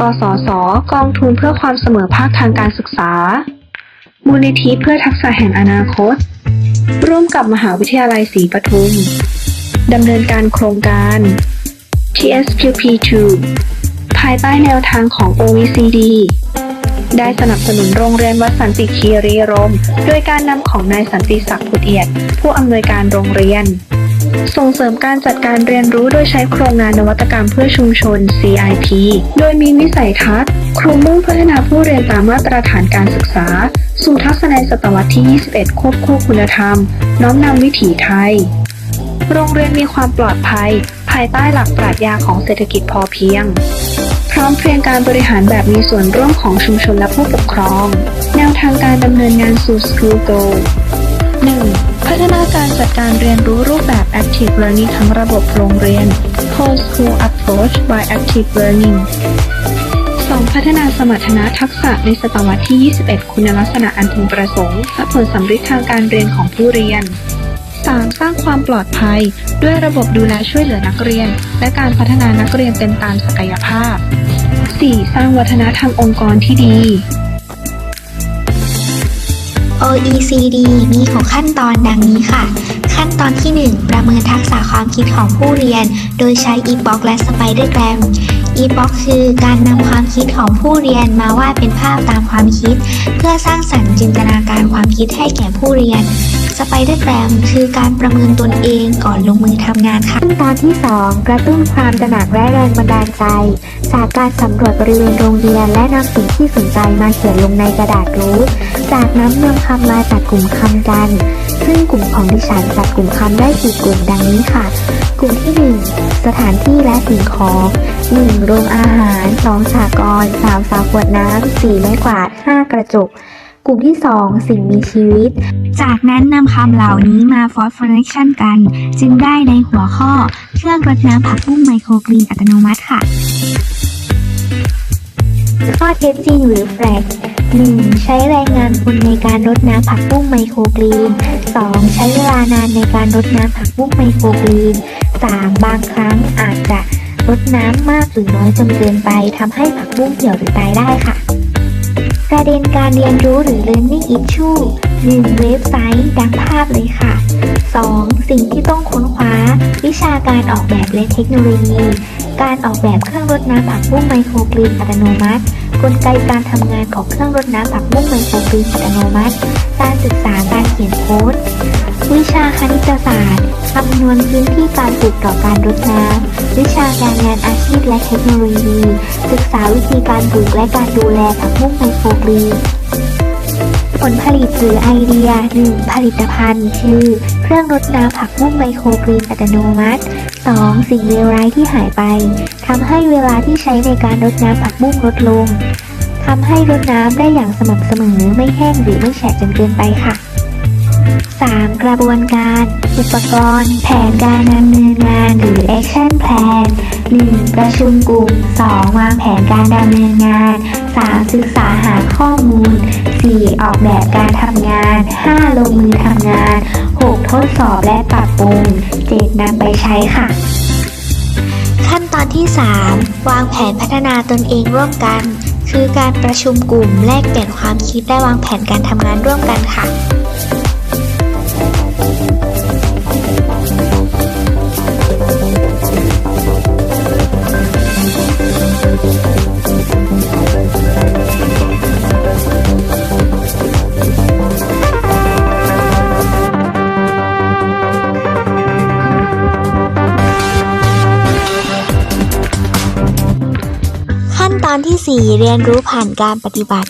กสศกองทุนเพื่อความเสมอภาคทางการศึกษา มูลนิธิเพื่อทักษะแห่งอนาคต ร่วมกับมหาวิทยาลัยศรีปทุมดำเนินการโครงการ TSQP2 ภายใต้แนวทางของ OECD ได้สนับสนุนโรงเรียนวัดสันติคีรีรมโดยการนำของนายสันติศักดิ์ผุดเอียด ผู้อำนวยการโรงเรียน ส่งเสริมการจัดการเรียนรู้โดยใช้โครงงานนวัตกรรมเพื่อชุมชน CIP โดยมีวิสัยทัศน์ ครูมุ่งพัฒนาผู้เรียนตามมาตรฐานการศึกษา สู่ทัศนัยศตวรรษที่ 21 ควบคู่คุณธรรม น้อมนำวิถีไทย โรงเรียนมีความปลอดภัย ภายใต้หลักปรัชญาของเศรษฐกิจพอเพียง พร้อมเพรียงการบริหารแบบมีส่วนร่วมของชุมชนและผู้ปกครอง แนวทางการดำเนินงานสู่ School Go 1. พัฒนาการจัดการเรียนรู้รูปแบบ Active Learning ทั้งระบบโรงเรียน Whole School Approach by Active Learning 2. พัฒนาสมรรถนะทักษะในศตวรรษที่ 21 คุณลักษณะอันพึงประสงค์และผลสำฤทธิ์ทางการเรียนของผู้เรียน 3. สร้างความปลอดภัย ด้วยระบบดูแลช่วยเหลือนักเรียน และการพัฒนานักเรียนเป็นตามศักยภาพ 4. สร้างวัฒนธรรมองค์กรที่ดี OECD มีหกขั้นตอนดังนี้ค่ะ ขั้นตอนที่ 1 ประเมินทักษะความคิดของผู้เรียน โดยใช้ e-box และ Spidergram e-box คือการนำความคิดของผู้เรียนมาวาดเป็นภาพตามความคิด เพื่อสร้างสรรค์จินตนาการความคิดให้แก่ผู้เรียน Spidergram คือการประเมินตนเองก่อนลงมือทำงานค่ะขั้นตอนที่ 2 กระตุ้นความตระหนักและแรงบันดาลใจ จากการสำรวจบริเวณโรงเรียน และนำสิ่งที่สนใจมาเขียนลงในกระดาษรูทจากนั้นนำคำมาจัดกลุ่มคำกัน ซึ่งกลุ่มของดิฉันจัดกลุ่มคำได้สี่กลุ่มดังนี้ค่ะ กลุ่มที่ 1 สถานที่และสิ่งของ 1. โรงอาหาร 2. สากรณ์ 3. สาวขวดน้ำ 4. ไม้กวาด 5. กระจก กลุ่มที่ 2 สิ่งมีชีวิต จากนั้นนำคำเหล่านี้มา Phosphorylation กัน จึงได้ในหัวข้อ เครื่องรดน้ำผักบุ้งไมโครกรีนอัตโนมัติค่ะ ข้อเท็จจริงหรือแฟกต์ 1. ใช้แรงงานคนในการรดน้ำผักบุ้งไมโครกรีน 2. ใช้เวลานานในการรดน้ำผักบุ้งไมโครกรีน 3. บางครั้งอาจจะรดน้ำมากหรือน้อยจนเกินไปทำให้ผักบุ้งเหี่ยวหรือตายได้ค่ะ ประเด็นการเรียนรู้หรือ learning issue 1. เว็บไซต์ดังภาพเลยค่ะ 2. สิ่งที่ต้องค้นคว้า วิชาการออกแบบและเทคโนโลยี การออกแบบเครื่องรดน้ำผักบุ้งไมโครกรีนอัตโนมัติ กลไกการทำงานของเครื่องรดน้ำผักบุ้งไมโครกรีนอัตโนมัติ การศึกษาการเขียนโค้ด วิชาคณิตศาสตร์คำนวณพื้นที่การปลูกต่อการรดน้ำวิชาการงานอาชีพและเทคโนโลยี ศึกษาวิธีการปลูกและการดูแลผักบุ้งไมโครกรีน ผลผลิตหรือไอเดีย 1. ผลิตภัณฑ์ คือ เครื่องรดน้ำผักบุ้งไมโครกรีนอัตโนมัติ 2. สิ่งเลวร้ายที่หายไปทำให้เวลาที่ใช้ในการรดน้ำผักบุ้งลดลงทำให้รดน้ำได้อย่างสม่ำเสมอไม่แห้งหรือไม่แฉะจนเกินไปค่ะ 3. กระบวนการ อุปกรณ์ แผนการดำเนินงานหรือ action plan 1. ประชุมกลุ่ม 2. วางแผนการดำเนินงาน 3. ศึกษาหาข้อมูล 4. ออกแบบการทำงาน 5. ลงมือทำงาน 6. ทดสอบและปรับปรุง 7. นำไปใช้ค่ะ ขั้นตอนที่ 3 วางแผนพัฒนาตนเองร่วมกัน คือการประชุมกลุ่มแลกเปลี่ยนความคิดและวางแผนการทำงานร่วมกันค่ะ 4 เรียนรู้ผ่านการปฏิบัติ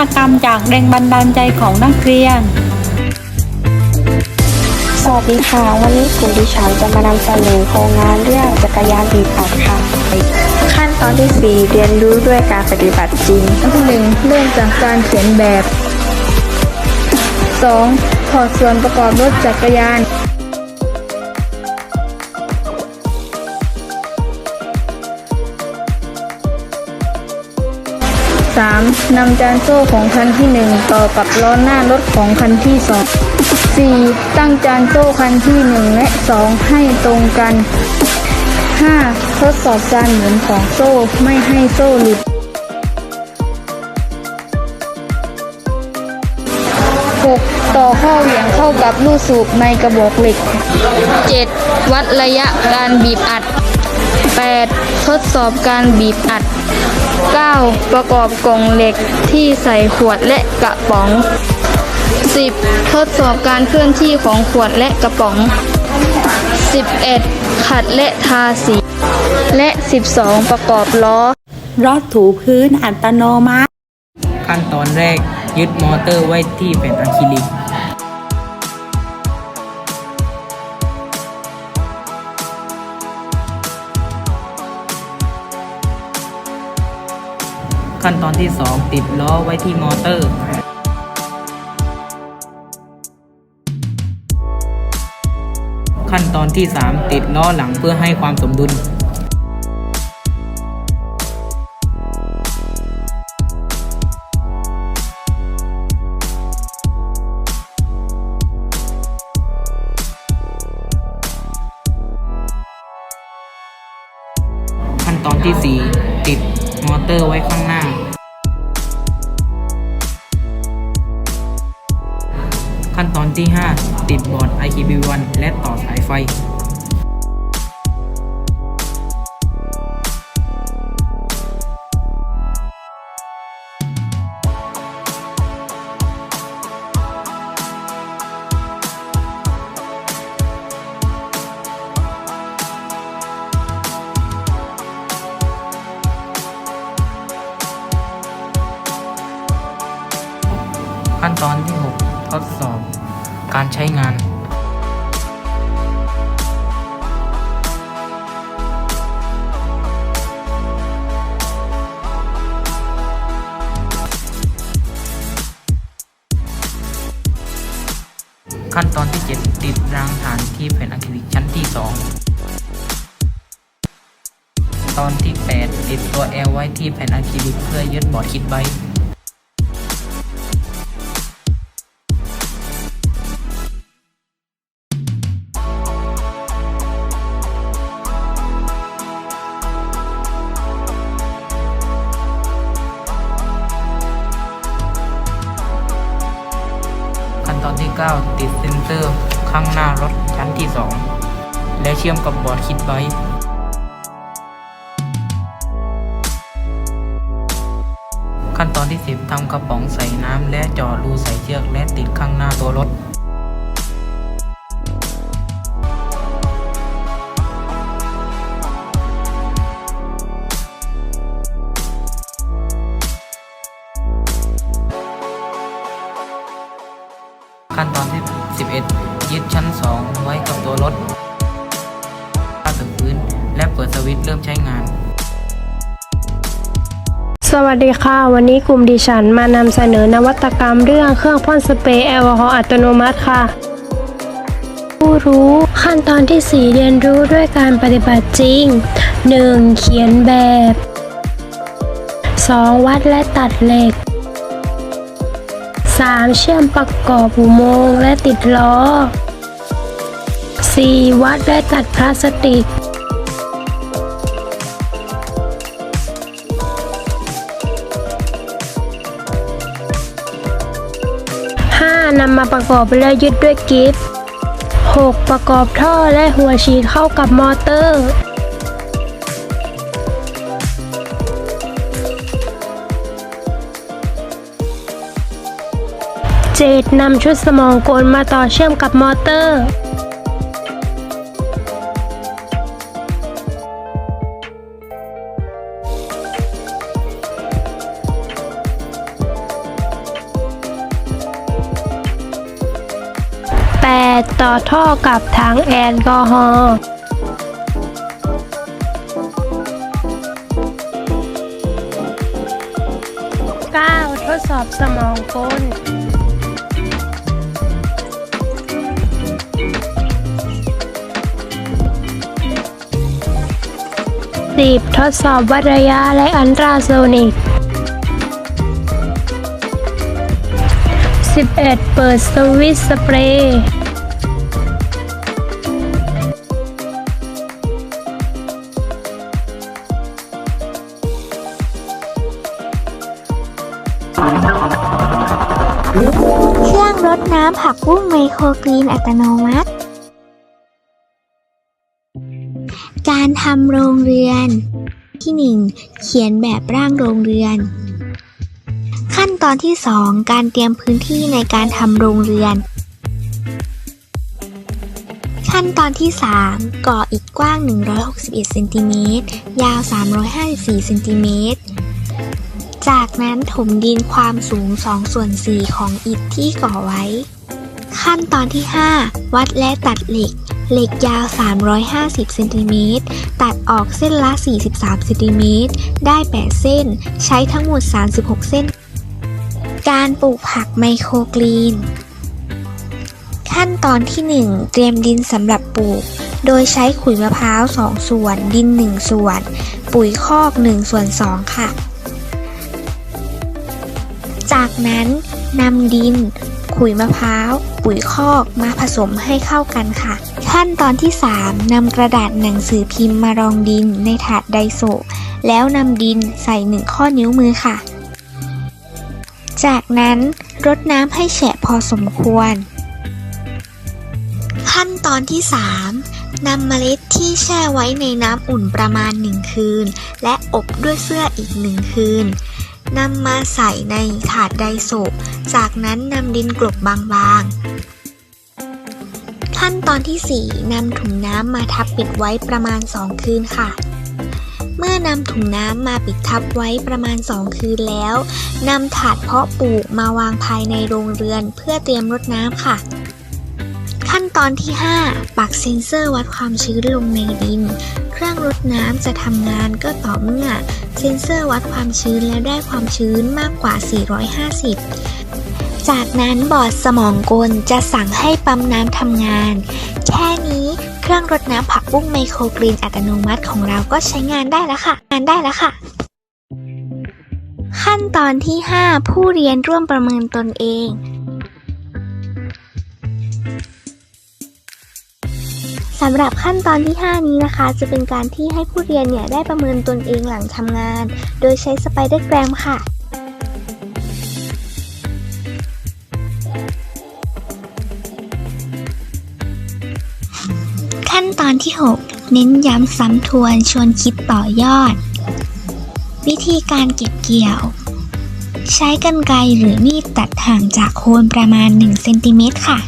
ตกรรมจากแรงบันดาลใจของนักเรียน สวัสดีค่ะ วันนี้กลุ่มดิฉันจะมานำเสนอโครงงานเรื่องจักรยานบีบอัดค่ะ ขั้นตอนที่ 4 เรียนรู้ด้วยการปฏิบัติจริงอันที่หนึ่งเริ่มจากการเขียนแบบ 2. ถอดส่วนประกอบรถจักรยาน 3. นำจานโซ่ของคันที่ 1 ต่อกับล้อหน้ารถของคันที่ 2 4. ตั้งจานโซ่คันที่ 1 และ 2 ให้ตรงกัน 5. ทดสอบการหมุนของโซ่ไม่ให้โซ่หลุด 6. ต่อข้อเหวี่ยงเข้ากับลูกสูบในกระบอกเหล็ก 7. วัดระยะการบีบอัด 8. ทดสอบการบีบอัด 9. ประกอบกล่องเหล็กที่ใส่ขวดและกระป๋อง 10. ทดสอบการเคลื่อนที่ของขวดและกระป๋อง 11. ขัดและทาสี และ 12. ประกอบล้อ รถถูพื้นอัตโนมัติ ขั้นตอนแรกยึดมอเตอร์ไว้ที่แผ่นอะคริลิก ขั้นตอนที่ 2 ติดล้อไว้ที่มอเตอร์ ขั้นตอนที่ 3 ติดล้อหลังเพื่อให้ความสมดุล ขั้นตอนที่ 4 ติดมอเตอร์ไว้ข้างหน้า ขั้นตอนที่ 5 ติดบอร์ด IKB1 และต่อสายไฟขั้นตอนที่ 6 ทดสอบ การใช้งานขั้นตอนที่ 7 ติดรางฐานที่แผ่นอะคริลิกชั้นที่ 2 ตอนที่ 8 ติดตัว L ไว้ที่แผ่นอะคริลิกเพื่อยึดบอร์ดคิดไว้ 9 ติดเซนเซอร์ข้างหน้ารถชั้นที่ 2 และเชื่อมกับบอร์ดคิดไว้ขั้นตอนที่ 10ทำกระป๋องใส่น้ำและเจาะรูใส่เชือกและติดข้างหน้าตัวรถ ขั้นตอนที่ 11 ยึดชั้น 2 ไว้กับตัวรถผ้าถึงพื้น และเปิดสวิตช์เริ่มใช้งาน สวัสดีค่ะ วันนี้กลุ่มดิฉันมานำเสนอนวัตกรรมเรื่องเครื่องพ่นสเปรย์แอลกอฮอล์อัตโนมัติค่ะ ผู้รู้ขั้นตอนที่ 4 เรียนรู้ด้วยการปฏิบัติจริง 1. เขียนแบบ 2. วัดและตัดเหล็ก 3. เชื่อมประกอบอุโมงค์และติดล้อ 4. วัดและตัดพลาสติก 5. นำมาประกอบและยึดด้วยกิฟต์ 6. ประกอบท่อและหัวฉีดเข้ากับมอเตอร์ 7. นำชุดสมองกลมาต่อเชื่อมกับมอเตอร์ 8. 8ต่อท่อกับถังแอลกอฮอล์ 9. ทดสอบสมองกล 10. ทดสอบวัดระยะและอันตราโซนิก 11. เปิดสวิตสเปรย์เครื่องรดน้ำผักบุ้งไมโครกรีนอัตโนมัติ ทำโรงเรือน ที่ 1 เขียนแบบร่างโรงเรือน ขั้นตอนที่ 2 การเตรียมพื้นที่ในการทำโรงเรือน ขั้นตอนที่ 3 ก่ออิฐกว้าง 161เซนติเมตรยาว 354เซนติเมตรจากนั้นถมดินความสูง2ส่วน4ของอิฐที่ก่อไว้ ขั้นตอนที่ 5 วัดและตัดเหล็ก เหล็กยาว 350 เซนติเมตร ตัดออกเส้นละ 43 เซนติเมตร ได้ 8 เส้น ใช้ทั้งหมด 36 เส้น การปลูกผักไมโครกรีน ขั้นตอนที่ 1 เตรียมดินสำหรับปลูก โดยใช้ขุยมะพร้าว 2 ส่วน ดิน 1 ส่วน ปุ๋ยคอก 1 ส่วน 2 ค่ะ จากนั้นนำดิน ขุยมะพร้าว ปุ๋ยคอกมาผสมให้เข้ากันค่ะ ขั้นตอนที่ 3นำกระดาษหนังสือพิมพ์มารองดินในถาดไดโซะแล้วนำดินใส่หนึ่งข้อนิ้วมือค่ะ จากนั้นรดน้ำให้แฉะพอสมควร ขั้นตอนที่ 3 นำเมล็ดที่แช่ไว้ในน้ำอุ่นประมาณ 1 คืน และอบด้วยเสื้ออีก 1 คืน นำมาใส่ในถาดไดโซะจากนั้นนำดินกลบบางๆ ขั้นตอนที่ 4นำถุงน้ำมาทับปิดไว้ประมาณ 2 คืนค่ะ เมื่อนำถุงน้ำมาปิดทับไว้ประมาณ 2 คืนแล้วนำถาดเพาะปลูกมาวางภายในโรงเรือนเพื่อเตรียมรดน้ำค่ะ ขั้นตอนที่ 5 ปักเซ็นเซอร์วัดความชื้นลงในดิน เครื่องรดน้ำจะทำงานก็ต่อเมื่อ เซ็นเซอร์วัดความชื้นแล้วได้ความชื้นมากกว่า 450 จากนั้นบอร์ดสมองกลจะสั่งให้ปั๊มน้ำทำงาน แค่นี้เครื่องรดน้ำผักบุ้งไมโครกรีนอัตโนมัติของเราก็ใช้งานได้แล้วค่ะ งานได้แล้วค่ะขั้นตอนที่ 5 ผู้เรียนร่วมประเมินตนเอง สำหรับขั้นตอนที่ 5 นี้นะคะ จะเป็นการที่ให้ผู้เรียนเนี่ยได้ประเมินตนเองหลังทำงาน โดยใช้สไปเดอร์แกรมค่ะขั้นตอนที่ 6 เน้นย้ำซ้ำทวนชวนคิดต่อยอด วิธีการเก็บเกี่ยว ใช้กรรไกรหรือมีดตัดห่างจากโคนประมาณ 1 เซนติเมตรค่ะ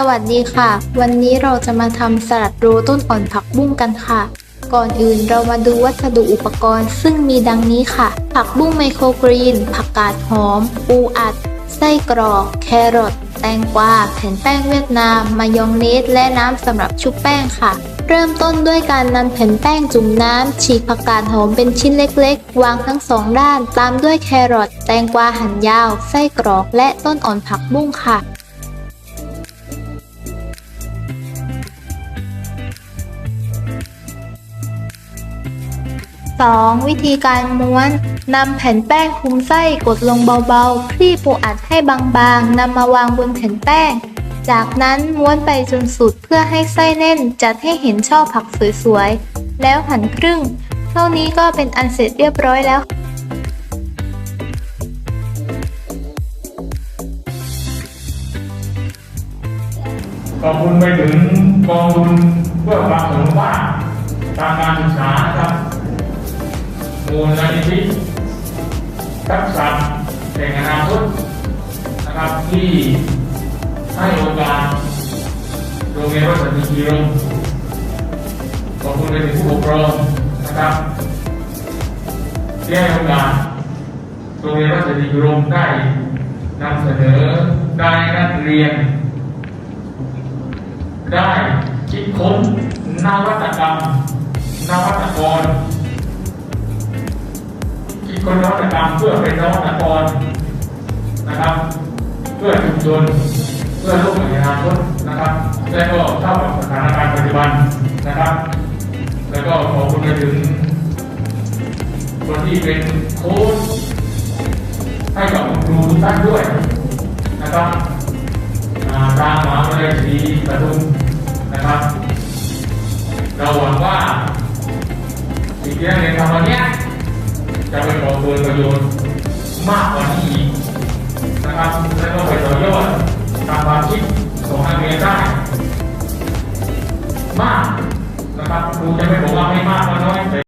สวัสดีค่ะ วันนี้เราจะมาทำสลัดโรต้นอ่อนผักบุ้งกันค่ะ ก่อนอื่นเรามาดูวัสดุอุปกรณ์ซึ่งมีดังนี้ค่ะ ผักบุ้งไมโครกรีน ผักกาดหอม ปูอัด ไส้กรอก แครอท แตงกวา แผ่นแป้งเวียดนาม มายองเนส และน้ำสำหรับชุบแป้งค่ะ เริ่มต้นด้วยการนำแผ่นแป้งจุ่มน้ำ ฉีกผักกาดหอมเป็นชิ้นเล็กๆ วางทั้งสองด้าน ตามด้วยแครอท แตงกวาหั่นยาว ไส้กรอก และต้นอ่อนผักบุ้งค่ะ 2. วิธีการม้วน นำแผ่นแป้งคลุมไส้กดลงเบาๆ คลี่ปูอัดให้บางๆ นำมาวางบนแผ่นแป้ง จากนั้นม้วนไปจนสุดเพื่อให้ไส้แน่น จัดให้เห็นช่อผักสวยๆ แล้วหั่นครึ่ง เท่านี้ก็เป็นอันเสร็จเรียบร้อยแล้วขอบคุณไปถึงกองทุนเพื่อความเสมอภาคทางการศึกษาครับ มูลนิธิทักษะแห่งอนาคตนะครับที่ให้โอกาสโรงเรียนวัดสันติกีรมขอบคุณไปถึงผู้ปกครองนะครับที่ให้โอกาสโรงเรียนวัดสันติกีรมได้นำเสนอได้นักเรียน ได้คิดค้นนวัตกรรมนวัตกร คิดค้นวัตกรรมเพื่อเป็นนวัตกรนะครับ เพื่อชุมชนเพื่อโลกในอนาคตนะครับและก็เข้ากับสถานการณ์ปัจจุบันนะครับ แล้วก็ขอบคุณไปถึงคนที่เป็นโค้ชให้กับครูทุกท่านด้วยนะครับอ่าทางมหาวิทยาลัยศรีปทุมนะครับเราหวังว่าสิ่งที่นักเรียนทำวันเนี้ย จะไปก่อเกิดประโยชน์มากกว่านี้อีกนะครับแล้วก็ไปต่อยอดตามความคิดของนักเรียนได้ มากนะครับครูจะไม่บอกว่าไม่มากก็น้อยแต่